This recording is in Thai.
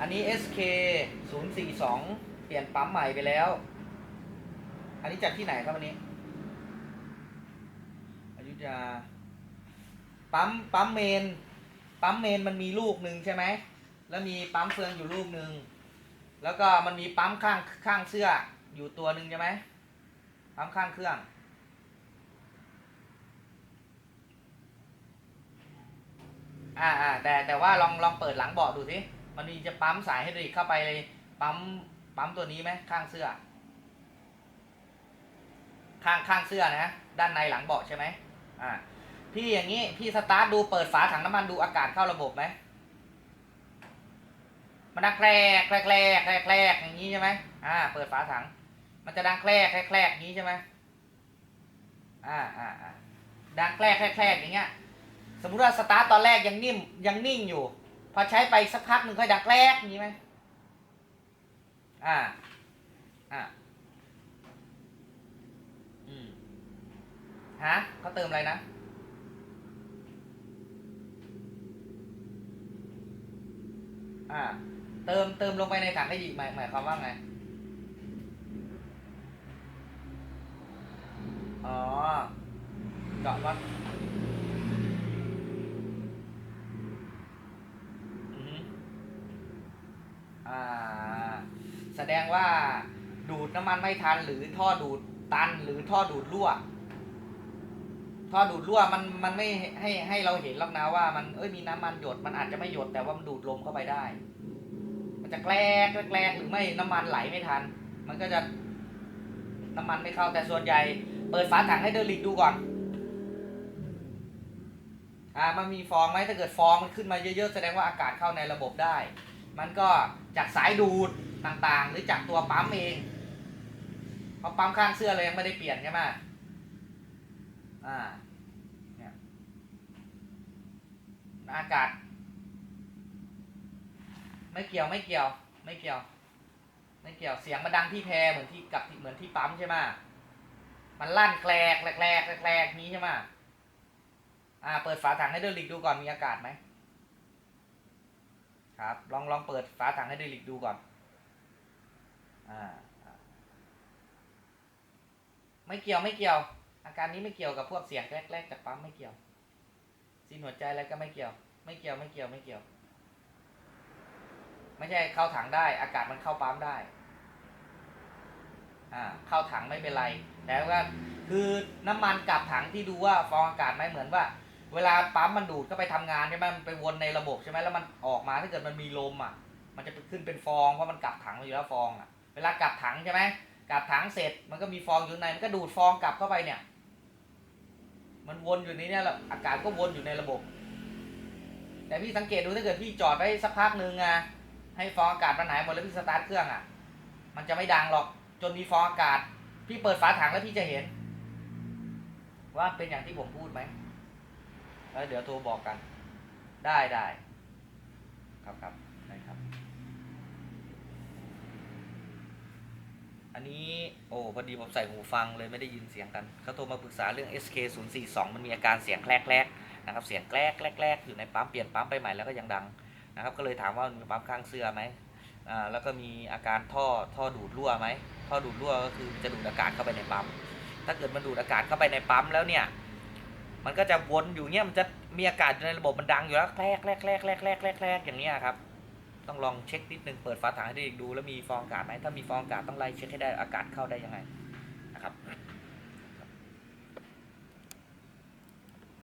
อันนี้ SK 042 เปลี่ยนปั๊มใหม่ไปแล้ว อันนี้จากที่ไหนครับอันนี้อยุธยาปั๊มปั๊มเมน ปั๊มเมนมันมีลูกหนึ่งใช่ไหม แล้วมีปั๊มเฟืองอยู่ลูกหนึ่ง แล้วก็มันมีปั๊มข้างข้างเสื้ออยู่ตัวหนึ่งใช่ไหม ปั๊มข้างเครื่อง อ่าอ่าแต่แต่ว่าลองลองเปิดหลังเบาะดูสิ มันมีจะปั๊มสายให้ดรอลิกเข้าไปเลยปั๊มปั๊มตัวนี้ไหมข้างเสื้อ ข้างข้างเสื้อนะด้านในหลังเบาะใช่ไหมอ่าพี่อย่างนี้พี่สตาร์ทดูเปิดฝาถังน้ำมันดูอากาศเข้าระบบไหมมันดังแคลกแคลกแคลกแคลกแคลกอย่างนี้ใช่ไหมอ่า เปิดฝาถัง มันจะดังแคลกแคลกแคลกอย่างนี้ใช่ไหมอ่าอ่าอ่าดังแคลกแคลกแคลกอย่างเงี้ย สมมุติว่าสตาร์ทตอนแรกยังนิ่มยังนิ่งอยู่ อใช้ไปสักพักหนึ่งค่อยดังแกลกอย่างนี้ไหมอ่า อ่าอืมฮะเขาเติมอะไรนะ อ่า เติมเติมลงไปในถังได้อีกหมายหมายความว่าไง อ๋อเจาะว่า อือฮึ อ่าแสดงว่าดูดน้ำมันไม่ทันหรือท่อดูดตันหรือท่อดูดรั่ว ท่อดูดรั่วมันมันไม่ให้ให้เราเห็นหรอกนะว่ามันเอ้ยมีน้ำมันหยดมันอาจจะไม่หยดแต่ว่ามันดูดลมเข้าไปได้ มันจะแกลกแกลกหรือไม่น้ำมันไหลไม่ทัน มันก็จะน้ำมันไม่เข้าแต่ส่วนใหญ่ เปิดฝาถังให้เดอลิกดูก่อนอ่ามันมีฟองไหมถ้าเกิดฟองมันขึ้นมาเยอะๆแสดงว่าอากาศเข้าในระบบได้ มันก็จากสายดูดต่างๆ หรือจากตัวปั๊มเองเพราะปั๊มข้างเสื้อเลยยังไม่ได้เปลี่ยนใช่ไหมอ่าเนี่ยอากาศ ไม่เกี่ยวไม่เกี่ยว ไม่เกี่ยว ไม่เกี่ยวเสียงมันดังที่แพรเหมือนที่กับเหมือนที่ปั๊มใช่ไหมมันลั่นแกลกแกลกแกลกแลกนี้ใช่ไหมอ่า เปิดฝาถังให้เดอลิกดูก่อนมีอากาศไหม ครับ ลองลองเปิดฝาถังให้เดอลิกดูก่อน อ่า ไม่เกี่ยวไม่เกี่ยว อาการนี้ไม่เกี่ยวกับพวกเสียงแรกๆจากปั๊มไม่เกี่ยวซีนหัวใจอะไรก็ไม่เกี่ยว ไม่เกี่ยวไม่เกี่ยวไม่เกี่ยว ไม่ใช่เข้าถังได้ อากาศมันเข้าปั๊มได้ อ่า เข้าถังไม่เป็นไรแต่ว่าคือน้ำมันกลับถังที่ดูว่าฟองอากาศไหมเหมือนว่า เวลาปั๊มมันดูดเข้าไปทำงานใช่ไหมมันไปวนในระบบใช่ไหมแล้วมันออกมาถ้าเกิดมันมีลมอะ มันจะขึ้นเป็นฟองเพราะมันกลับถังมาอยู่แล้วฟองอะ เวลากลับถังใช่ไหมกลับถังเสร็จมันก็มีฟองอยู่ในมันก็ดูดฟองกลับเข้าไปเนี่ย มันวนอยู่ในเนี้แล้วอากาศก็วนอยู่ในระบบ แต่พี่สังเกตดูถ้าเกิดพี่จอดไว้สักพักหนึ่งอะให้ฟองอากาศมันหายหมดแล้วพี่สตาร์ทเครื่องอะ มันจะไม่ดังหรอกจนมีฟองอากาศ พี่เปิดฝาถังแล้วพี่จะเห็น ว่าเป็นอย่างที่ผมพูดไหม แล้วเดี๋ยวโทรบอกกัน ได้ได้ครับครับได้ครับ อันนี้โอ้พอดีผมใส่หูฟังเลยไม่ได้ยินเสียงกันเขาโทรมาปรึกษาเรื่อง SK 0 4 2มันมีอาการเสียงแกลกๆนะครับ เสียงแกลกแกลกอยู่ในปั๊มเปลี่ยนปั๊มไปใหม่แล้วก็ยังดังนะครับ ก็เลยถามว่ามีปั๊มข้างเสื้อไหมอ่าแล้วก็มีอาการท่อท่อดูดรั่วไหมท่อดูดรั่วก็คือจะดูดอากาศเข้าไปในปั๊มถ้าเกิดมันดูดอากาศเข้าไปในปั๊มแล้วเนี่ย มันก็จะวนอยู่เนี่ยมันจะมีอากาศอยู่ในระบบมันดังอยู่แล้วแคลกแคลกแคลกแคลกแคลกแกลกแกลกอย่างเนี้ยครับ ต้องลองเช็คนิดนึงเปิดฝาถังให้ดูแล้วมีฟองอากาศไหมถ้ามีฟองอากาศต้องไล่เช็คให้ได้อากาศเข้าได้ยังไงนะครับ